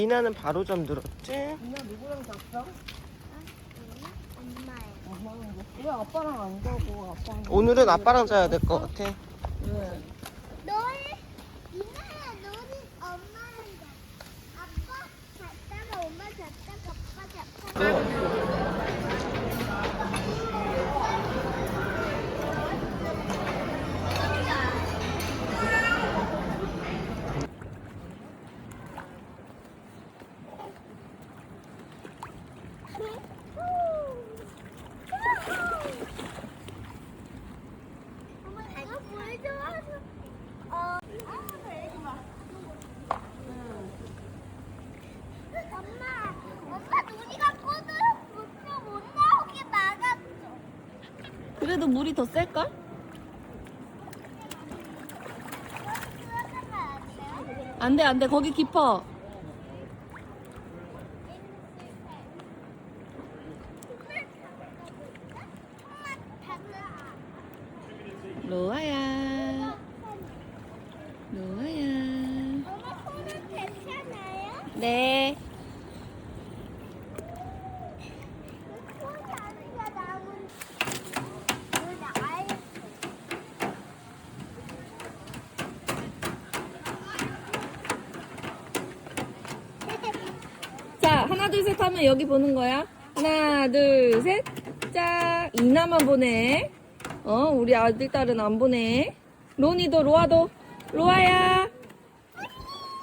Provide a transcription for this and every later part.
이나는 바로 잠들었지? 이나 누구랑 잤어? 엄마예요. 엄마랑 잤어. 왜 아빠랑 안 자고 아빠랑 오늘은 아빠랑 자야 될 것 같아. 왜? 너희 이나야 너는 엄마랑 자. 아빠 잤다가 엄마 잤다가 아빠 잤다가. 엄마 내가 물 좋아서 어 엄마 엄마 눈이 감고도 물로 못 나오게 막았어 물이 더 셀걸? 들어가면 안 돼요? 안 돼, 안 돼. 거기 깊어. 로아야. 로아야. 엄마 손은 괜찮아요? 네. 손이 아니라 남은 물 나가야 자, 하면 여기 보는 거야. 하나, 둘, 셋. 짝. 이나만 보네. 어, 우리 아들, 딸은 안 보네. 로니도, 로아도. 로아야.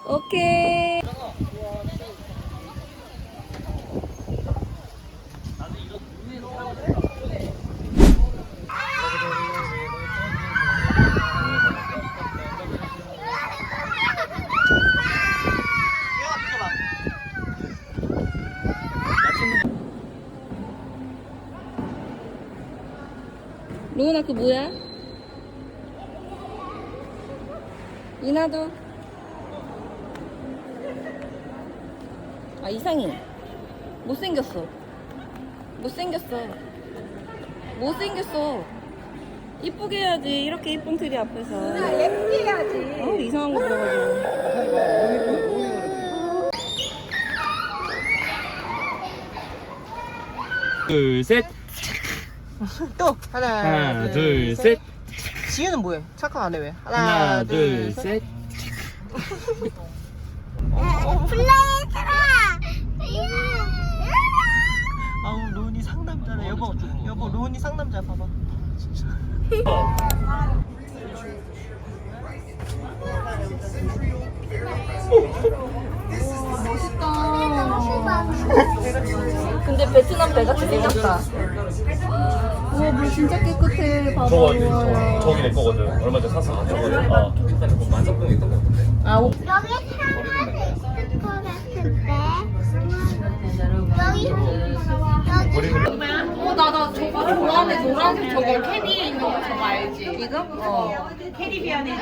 오케이. 로우나 그 뭐야? 이나도? 아 이상해. 못생겼어. 못생겼어. 못생겼어. 이쁘게 해야지. 이렇게 이쁜 트리 앞에서. 예쁘게 해야지. 어 이상한 거 들어가지고. 둘, 셋. 또 하나, 하나, 둘, 셋. 지혜는 뭐해? 착각 안 해 왜? 하나, 둘, 셋. 플레이트라 아우 로운이 상남자네. 여보, 여보 로운이 상남자 봐봐. 근데 베트남 배같이 생겼다 우와 물 진짜 깨끗해 봐봐 저거. 저, 저기 내 거거든. 얼마 전에 샀어. 저거. 아. 만석동 있던 거 같은데. 아, 오- 여기 상하는 있을 것 같은데 여기 여기 어, 나, 나 저거 좋아하는 노란색 저거 캐디 있는 거 저거 알지? 이거? 어. 캐리비안에.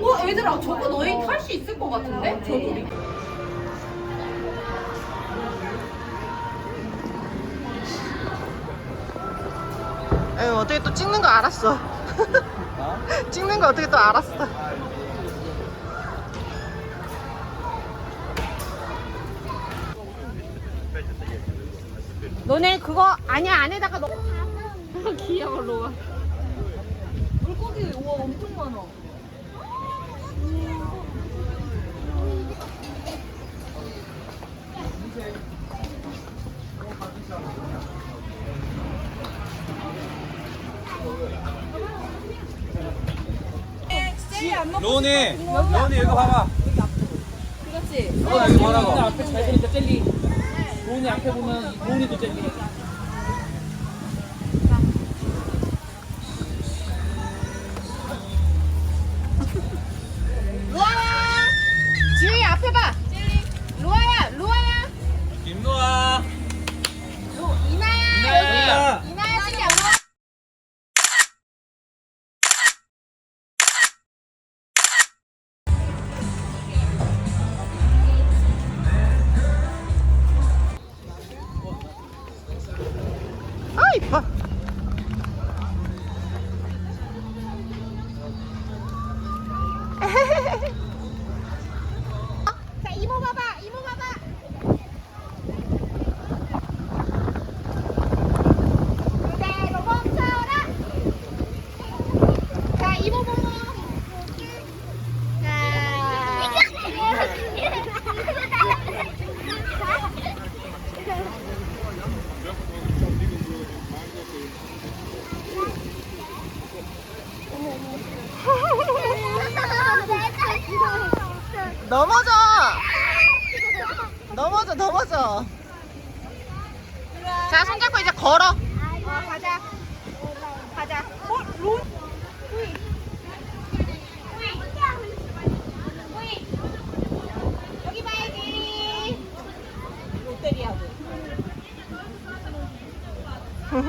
어, 얘들아, 저거 너희 탈 수 있을 것 같은데? 저거. 에휴 어떻게 또 찍는 거 알았어. 찍는 거 어떻게 또 알았어. 너네 그거 아니야 안에다가 넣. 귀여워 로아. 물고기 우와 엄청 많아. 로운이 로운이 여기 봐봐. 그렇지. 로운이 여기 보라고? 앞에 잘 보니까 젤리 로운이 앞에 보면 젤리 로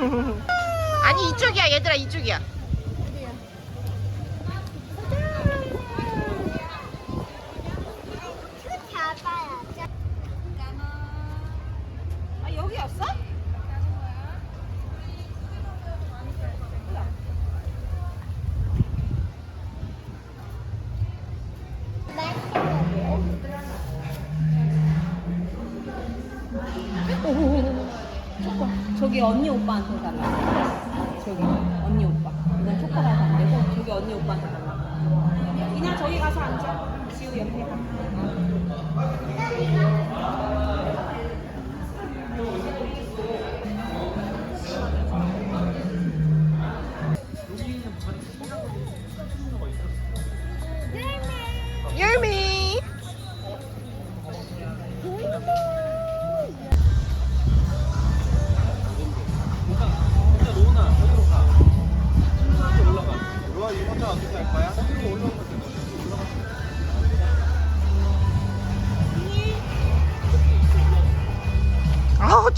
아니, 이쪽이야, 얘들아, 이쪽이야. 잡아야 아, 여기였어? 저기 언니 오빠한테 달라. 저기 언니 오빠. 이건 초코라서 안 되고 저기 언니 오빠한테 달라. 그냥 저기 가서 앉아. 지우 옆에 가. 열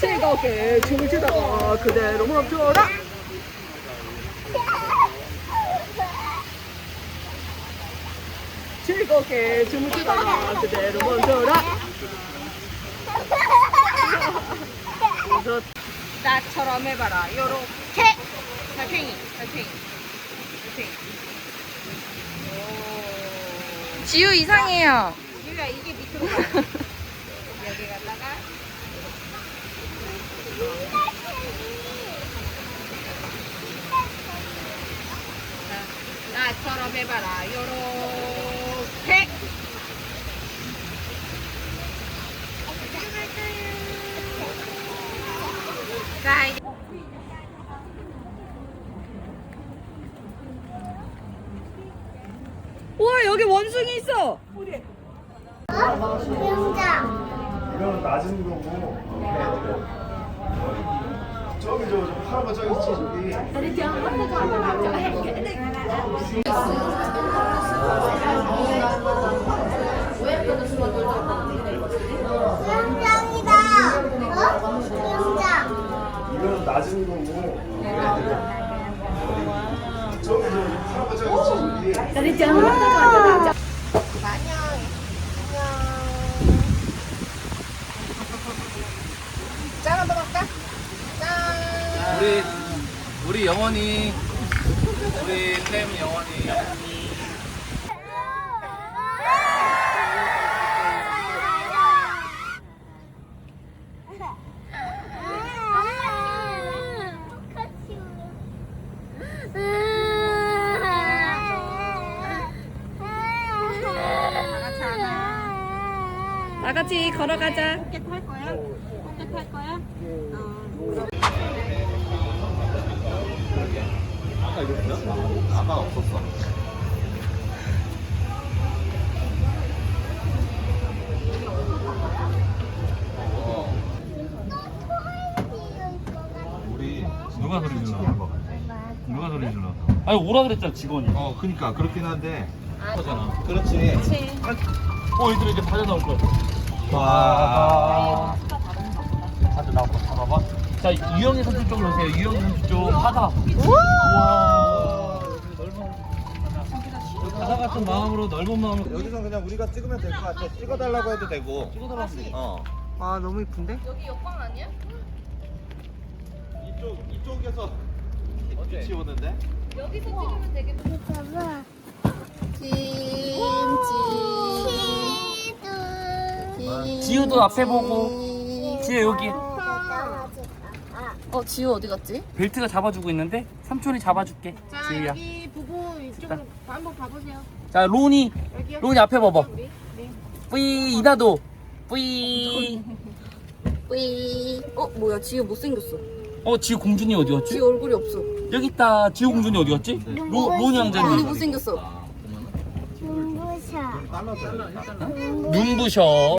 즐겁게 춤을 추다가 그대로 멈춰라. 즐겁게 춤을 추다가 그대로 멈춰라. 나처럼 해봐라. 요렇게. 달팽이, 달팽이. 지우 이상해요. 지우야 이게 밑으로 가. 여기 갔다가. 자, 나처럼 해봐라. 요렇게. 자, 이제. 우와 여기 원숭이 있어. 수영장. 이거는 낮은 거고 저기 저, 저 파란 거 저기 있지 저기 수영장이다. 어? 수영장. 이거는 낮은 거고 저기 저 파란 거 저기 있지 저기 짠 한번 할까? 짠. 우리 우리 영원히 우리 쌤 영원히 다 같이 걸어가자. 아까 이거 아까 없었어. 우리 누가 소리 질러 누가 소리 질러 아니 오라 그랬잖아 직원이. 어 그니까 그렇긴 한데 하잖아. 그렇지 어 얘들 이제 바다 나올 거야. 와 나올 거 봐봐. 자 유영이 선수 쪽으로 오세요. 유영이 선수 쪽 바다. 우와. 바다 같은 마음으로 넓은 마음으로 여기서 그냥 우리가 찍으면 될 것 같아 찍어달라고 해도 되고 찍어달라고. 어 아, 너무 이쁜데? 이쪽 이쪽에서 빛이 오는데 봐봐. 김 지우도 앞에 보고. 지우 여기. 어, 지우 어디 갔지? 벨트가 잡아주고 있는데 삼촌이 잡아줄게. 자 지우야. 여기 부부 이쪽으로 한번 봐보세요. 자 로니. 여기요. 로니 앞에 봐봐. 네. 네. 뿌이 이나도. 뿌이. 뿌이. 어, 뭐야, 지우 못생겼어. 어 지우 공준이 어디 갔지? 지우 얼굴이 없어. 여기 있다. 지우 공준이 어디 갔지? 로 로니 로니 왕자님. 못생겼어. 눈부셔.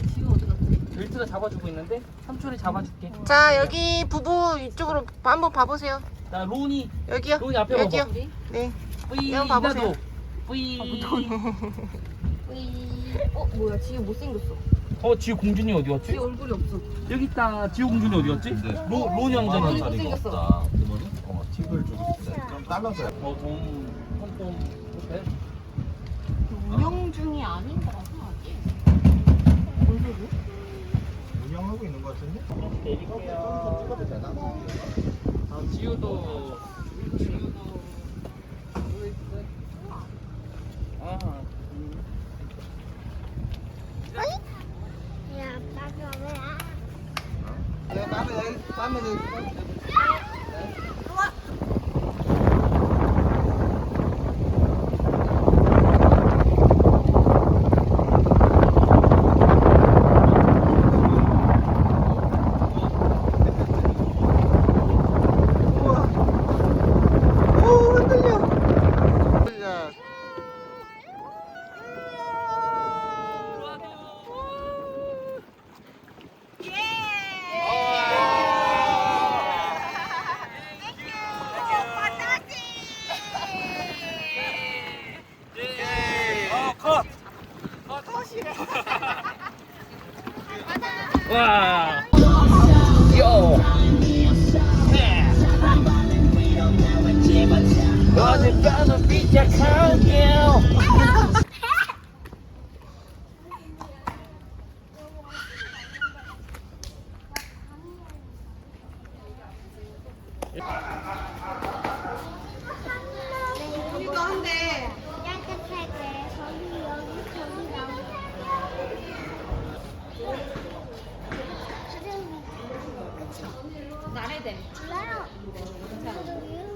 벨트가 잡아주고 있는데 삼촌이 잡아줄게. 자 여기 부부 이쪽으로 한번 봐보세요. 자 로니. 여기요. 로니 앞에 여기요. 봐봐. 네. 뿌이 한번 봐보세요. 이나도. 뿌이. 뿌이. 어, 뭐야, 지우 못생겼어. 어 지우 공준이 어디 갔지? 지우 얼굴이 없어. 여기 있다. 지우 공준이 어디 갔지? 로 로니 로니 왕자님. 못생겼어. 어, 팁을 주고 싶대. 좀 달라서. 어, 돈, 홈폼, 호텔? 운영 중이 아닌 것 같아. 운영 하고 있는 것 같은데? 내릴게요. 되나? 아. 지우도. 이거 한대. 깨끗하게. 저기, 여기, 저기, 여기. 그쵸? 나래대. 몰라요.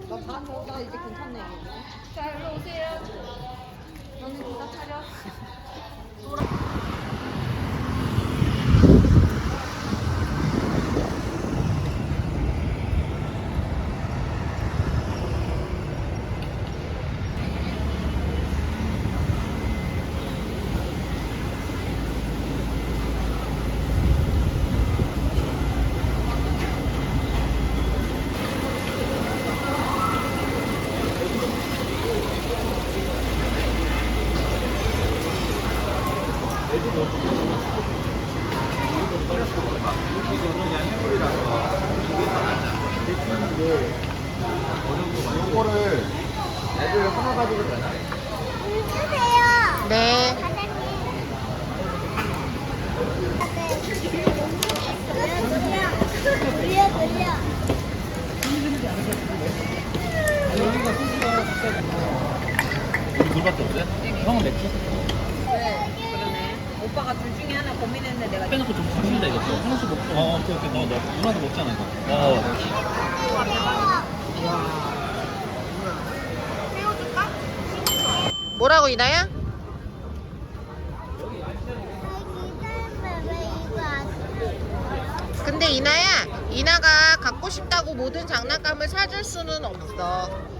나, 나 이제 괜찮네. 자, 일로 오세요. 너는 기사 차려. 요거를 애들 하나 가지고 되나? 주세요. 네. 사장님. 돌려, 돌려. 우리 둘밖에 없어요? 형은 맥주? 그러네. 오빠가 둘 중에 하나 고민했는데 내가 빼놓고 좀 주신다 이거. 하나씩 먹자. 어, 오케이, 오케이. 너, 너, 누나도 먹잖아, 이거. 어. 뭐라고 이나야? 왜 이거 안 근데 이나야, 이나가 갖고 싶다고 모든 장난감을 사줄 수는 없어.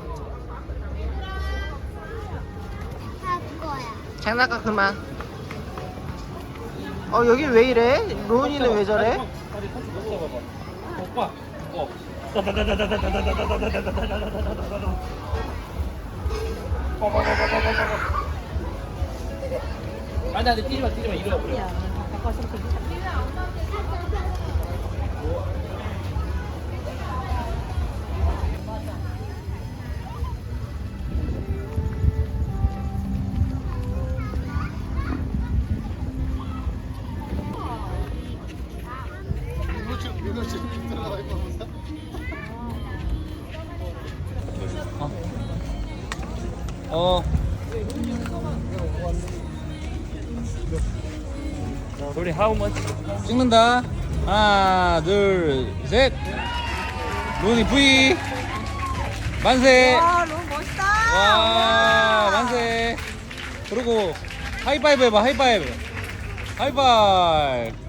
거야? 장난감 그만. 어 여기 왜 이래? 로운이는 왜 저래? 다리 꼭 잡아봐. 오빠. 어. 아니, 아니, 뛰지 마, 뛰지 마. 이리와, 이리 우리 how much? 찍는다. 하나, 둘, 셋. 로니 V. 만세. 와, 너무 멋있다. 와, 만세. 그리고 하이파이브 해봐, 하이파이브. 하이파이브.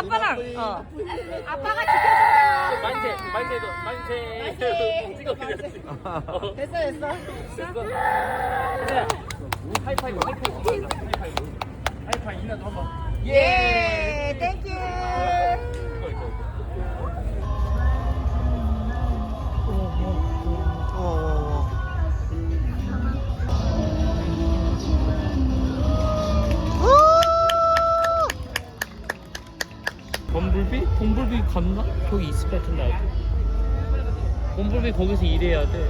아빠랑. 어. 아빠가 지켜준다. 만세, 만세도 만세. 찍어 그냥. 어. 됐어, 됐어. 됐어. 하이파이브, 하이파이브. 하이파이브. 하이파이브 이나도 한번. 예, 땡큐. 범블비 갔나? 거기 있을 것 같은데 아직. 범블비 거기서 일해야 돼.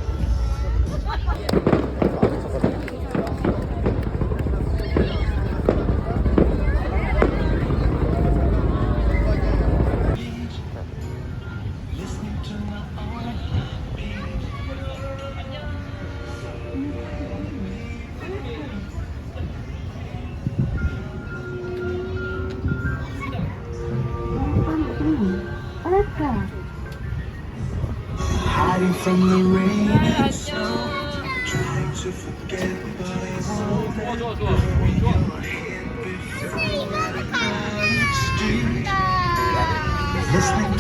좋아 좋아 좋아. 좋아. Listening